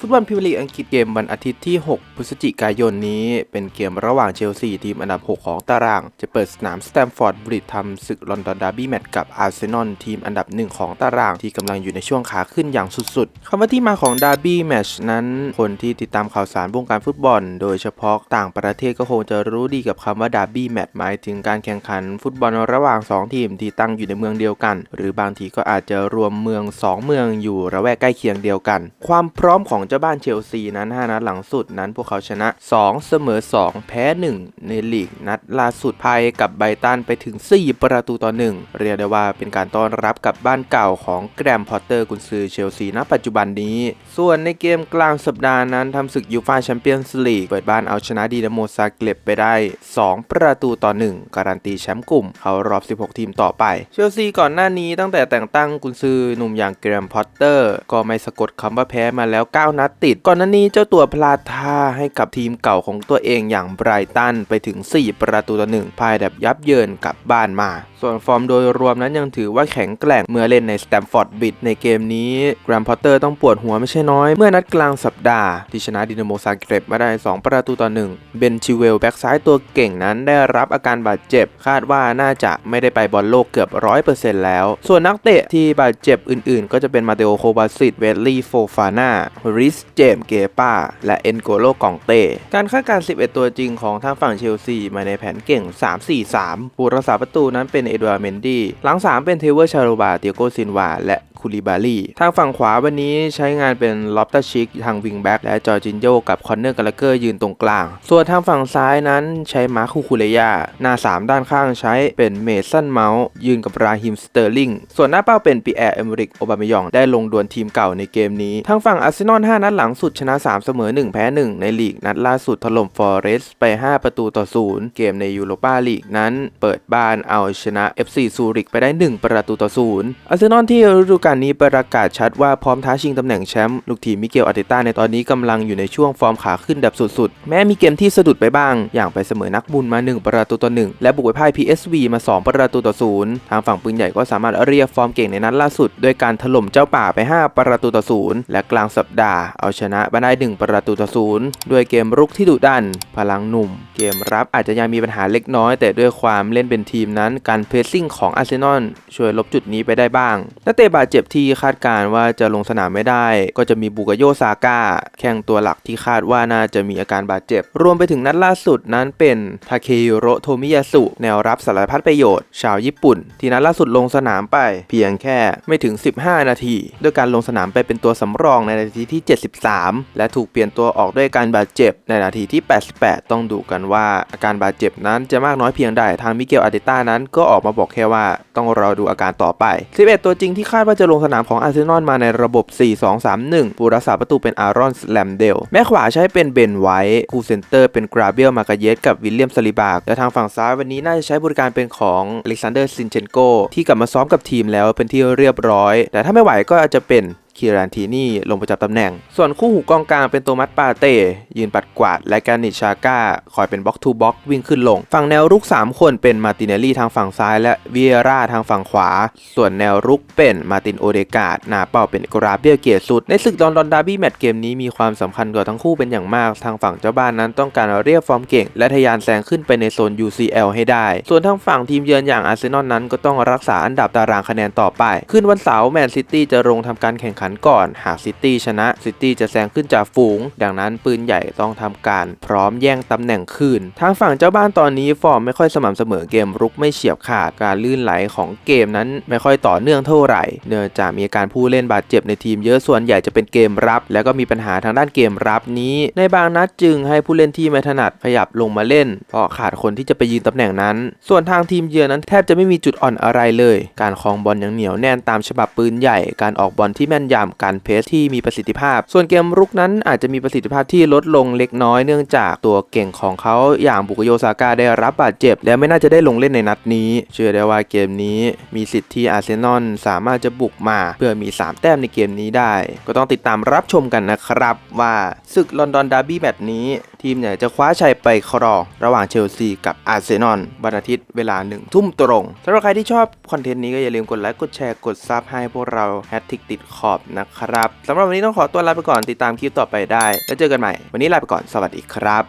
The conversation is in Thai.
ฟุตบอลพรีเมียร์ลีกอังกฤษเกมวันอาทิตย์ที่ 6 พฤศจิกายนนี้ เป็นเกมระหว่างเชลซีทีมอันดับ 6 ของตาราง จะเปิดสนามสแตมฟอร์ดบริดทำศึกลอนดอนดาร์บี้แมตช์กับอาร์เซนอลทีมอันดับ 1 ของตารางที่กำลังอยู่ในช่วงขาขึ้นอย่างสุดๆคำว่าที่มาของดาร์บี้แมตช์นั้น คนที่ติดตามข่าวสารวงการฟุตบอล โดยเฉพาะต่างประเทศก็คงจะรู้ดีกับคำว่าดาร์บี้แมตช์หมายถึงการแข่งขันฟุตบอลระหว่าง 2 ทีมที่ตั้งอยู่ในเมืองเดียวกัน หรือบางทีก็อาจจะรวมเมือง 2 เมืองอยู่ระแวกใกล้เคียงเดียวกัน ความพร้อมของเจ้าบ้านเชลซีนั้น 5 นัดหลังสุดนั้นพวกเขาชนะ 2 เสมอ 2 แพ้ 1 ในลีกนัดล่าสุดภายกับไบตันไปถึง 4 ประตูต่อ 1 เรียกได้ว่าเป็นการต้อนรับกับบ้านเก่าของแกรมพอตเตอร์กุนซือเชลซีณปัจจุบันนี้ ส่วนในเกมกลางสัปดาห์นั้นทำศึกยูฟาแชมเปี้ยนส์ลีกเปิดบ้านเอาชนะดีนาโมซาเกล็บไปได้ 2 ประตูต่อ 1 การันตีแชมป์กลุ่ม เขารอบ 16 ทีมต่อไป เชลซีก่อนหน้านี้ตั้งแต่แต่งตั้งกุนซือหนุ่มอย่างแกรมพอตเตอร์ก็ไม่สะกดคำว่าแพ้มาแล้ว 9นัดติด ก่อนหน้านี้เจ้าตัวพลาดท่าให้กับทีมเก่าของตัวเองอย่างไบรตันไปถึง 4 ประตูต่อ1ภายแบบยับเยินกลับบ้านมา ส่วนฟอร์มโดยรวมนั้นยังถือว่าแข็งแกร่งเมื่อเล่นในสแตมฟอร์ดบิดในเกมนี้แกรมพอตเตอร์ต้องปวดหัวไม่ใช่น้อย เมื่อนัดกลางสัปดาห์ที่ชนะดินาโมซาเกร็บมาได้ 2 ประตูต่อ1เบนชิเวลแบ็กซ้ายตัวเก่งนั้นได้รับอาการบาดเจ็บ คาดว่าน่าจะไม่ได้ไปบอลโลกเกือบ 100%แล้ว ส่วนนักเตะที่บาดเจ็บอื่นๆ ก็จะเป็นมาเตโอโคบาซิตเวลลี่โฟฟาน่าริส เจมเกปาและเอ็นโกโลกองเต้ การคาดการณ์ 11 ตัวจริงของทางฝั่งเชลซี มาในแผนเก่ง 3-4-3 ผู้รักษาประตูนั้นเป็นเอ็ดวาร์เมนดี้ หลัง 3 เป็นเทเวอร์ชาโรบา เตียโกซินวา และคูลิบาลีทางฝั่งขวาวันนี้ใช้งานเป็นล็อบตาชิกทางวิงแบ็กและจอร์จินโยกับคอนเนอร์กาลเกอร์ยืนตรงกลาง ส่วนทางฝั่งซ้ายนั้นใช้มาร์คูคูเลยาหน้า 3 ด้านข้างใช้เป็นเมสันเมาส์ยืนกับราฮิมสเตอร์ลิงส่วนหน้าเป้าเป็นปีแอร์เอมริกโอบามายองได้ลงดวลทีมเก่าในเกมนี้ ทางฝั่งอาร์เซนอล5นัดหลังสุดชนะ 3 เสมอ 1 แพ้ 1 ในลีกนัดล่าสุดถล่มฟอร์เรสไป 5 ประตูต่อ 0 เกมในยูโรปาลีกนั้น เปิดบ้านเอาชนะ FC ซูริกไปได้ 1 ประตูต่อ 0อาร์เซนอลที่ฤดูกาลนี้ประกาศชัดว่าพร้อมท้าชิงตำแหน่งแชมป์ลูกทีมมิเกลอาร์เตต้าในตอนนี้กำลังอยู่ในช่วงฟอร์มขาขึ้นแบบสุดๆ แม้มีเกมที่สะดุดไปบ้าง อย่างไปเสมอนักบุญมา 1 ประตูต่อ1และบุกไปพ่าย PSV มา 2 ประตูต่อ0ทางฝั่งปืนใหญ่ก็สามารถเรียกฟอร์มเก่งในนัดล่าสุด โดยการถล่มเจ้าป่าไป 5 ประตูต่อ0และกลางสัปดาห์เอาชนะมาได้ 1 ประตูต่อ0ด้วยเกมรุกที่ดุดัน พลังหนุ่ม เกมรับอาจจะยังมีปัญหาเล็กน้อย แต่ด้วยความเล่นเป็นทีมนั้นการเพรสซิ่งของอาร์เซนอลช่วยลบจุดนี้ไปได้บ้างนักเตะบาดเจ็บจ็บที่คาดการณ์ว่าจะลงสนามไม่ได้ ก็จะมีบุกโยซาก้าแข่งตัวหลักที่คาดว่าน่าจะมีอาการบาดเจ็บ รวมไปถึงนัดล่าสุดนั้นเป็นทาเคโรโทมิยาสุ แนวรับสารพัดประโยชน์ ชาวญี่ปุ่น ที่นัดล่าสุดลงสนามไปเพียงแค่ไม่ถึง 15 นาที ด้วยการลงสนามไปเป็นตัวสำรองในนาทีที่ 73 และถูกเปลี่ยนตัวออกด้วยการบาดเจ็บในนาทีที่ 88 ต้องดูกันว่าอาการบาดเจ็บนั้นจะมากน้อยเพียงใดทางมิเกลอาเตต้านั้นก็ออกมาบอกแค่ว่าต้องรอดูอาการต่อไป 11 ตัวจริงที่คาดว่าจะลงสนามของอาร์เซนอลมาในระบบ 4-2-3-1 ผู้รักษาประตูเป็นอารอนสแลมเดล แม่ขวาใช้เป็นเบนไวท์คู่เซนเตอร์เป็นกราเบียลมากาเยสกับวิลเลียมซาลิบากและทางฝั่งซ้ายวันนี้น่าจะใช้บริการเป็นของอเล็กซานเดอร์ซินเชนโกที่กลับมาซ้อมกับทีมแล้วเป็นที่เรียบร้อย แต่ถ้าไม่ไหวก็อาจจะเป็น คีรานทีนี่ลงประจำตำแหน่ง ส่วนคู่หูกองกลางเป็นโตมัสปาเต้ยืนปัดกวาด และการนิชชาก้าคอยเป็นบล็อกทูบล็อกวิ่งขึ้นลง ฝั่งแนวรุก 3 คนเป็นมาติเนลลี่ทางฝั่งซ้าย และวิเอราทางฝั่งขวา ส่วนแนวรุกเป็นมาตินโอเดกาดหน้าเป้าเป็นกราเบียเกียรสุด ในศึกดอนดอนดาร์บี้แมตช์เกมนี้มีความสำคัญกว่าทั้งคู่เป็นอย่างมากทางฝั่งเจ้าบ้านนั้นต้องการเรียกฟอร์มเก่ง และทะยานแซงขึ้นไปในโซน UCL ให้ได้ ส่วนทางฝั่งทีมเยือนอย่างอาร์เซนอลนั้นก็ต้องรักษาอันดับตารางคะแนนต่อไปคืนวันเสาร์แมนซิตี้จะลงทำการแข่งขันก่อน หากซิตี้ชนะซิตี้จะแซงขึ้นจากฝูง ดังนั้นปืนใหญ่ต้องทำการพร้อมแย่งตำแหน่งคืน ทางฝั่งเจ้าบ้านตอนนี้ฟอร์มไม่ค่อยสม่ำเสมอเกมรุกไม่เฉียบขาดการลื่นไหลของเกมนั้นไม่ค่อยต่อเนื่องเท่าไหร่ เนื่องจากมีการผู้เล่นบาดเจ็บในทีมเยอะส่วนใหญ่จะเป็นเกมรับ แล้วก็มีปัญหาทางด้านเกมรับนี้ ในบางนัดจึงให้ผู้เล่นที่ไม่ถนัดขยับลงมาเล่น เพราะขาดคนที่จะไปยืนตำแหน่งนั้น ส่วนทางทีมเยือนนั้นแทบจะไม่มีจุดอ่อนอะไรเลย การครองบอลอย่างเหนียวแน่นตามฉบับปืนใหญ่ การออกบอลที่แม่นยำการเพสที่มีประสิทธิภาพ ส่วนเกมรุกนั้นอาจจะมีประสิทธิภาพที่ลดลงเล็กน้อยเนื่องจากตัวเก่งของเขาอย่างบุกโยซาก้าได้รับบาดเจ็บ และไม่น่าจะได้ลงเล่นในนัดนี้ เชื่อได้ว่าเกมนี้มีสิทธิ์ที่อาร์เซนอลสามารถจะบุกมาเพื่อมี 3 แต้มในเกมนี้ได้ ก็ต้องติดตามรับชมกันนะครับว่าศึกลอนดอนดาร์บี้แมตช์นี้ ทีมใหนจะคว้าชัยไปครองระหว่างเชลซีกับอาร์เซนอลวันอาทิตย์เวลาหนึ่งทุ่มตรงสำหรับใครที่ชอบคอนเทนต์นี้ก็อย่าลืมกดไลค์กดแชร์กดซับให้พวกเราแฮตติกติดขอบนะครับสำหรับวันนี้ต้องขอตัวลาไปก่อนติดตามคลิปต่อไปได้ แล้วเจอกันใหม่ วันนี้ลาไปก่อนสวัสดีครับ